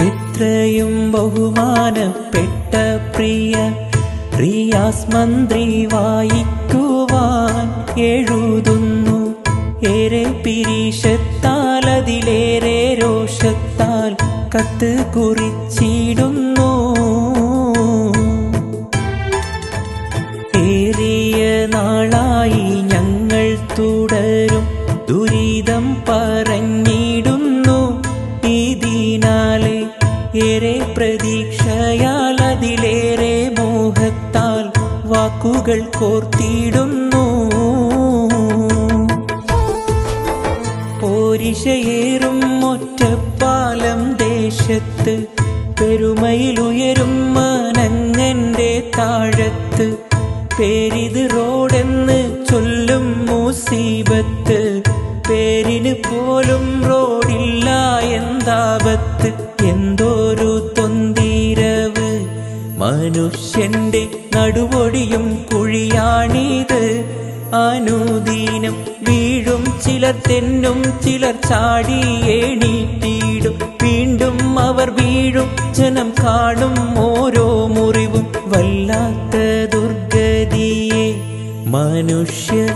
എത്രയും ബഹുമാനപ്പെട്ട പ്രിയ റിയാസ് മന്ത്രി വായിക്കുവാൻ എഴുതുന്നു. ഏറെ പിരീഷത്താൽ അതിലേറെ രോഷത്താൽ കത്ത് കുറിച്ചിടുന്നു. ഏറിയ നാളായി ഞങ്ങൾ തുടരും. ദുരിതം പറഞ്ഞിടുന്നു ഏറെ പ്രതീക്ഷയാൽ അതിലേറെ മോഹത്താൽ വാക്കുകൾ കോർത്തിടുന്നു. പോരിശയേറും ഒറ്റപ്പാലം ദേശത്ത് പെരുമയിലുയരും മനങ്ങന്റെ താഴത്ത് പേരിത് റോഡെന്ന് ചൊല്ലും മുസീബത്ത് പേരിന് പോലും റോഡില്ല എന്താപത്ത് എന്തോരു മനുഷ്യന്റെ നടുവൊടിയും കുഴിയാണിത്. അനുദീനം വീഴും ചിലർ തെന്നും ചിലർ ചാടി എണീറ്റിടും. വീണ്ടും അവർ വീഴും ജനം കാണും ഓരോ മുറിവും. വല്ലാത്ത ദുർഗതിയെ മനുഷ്യ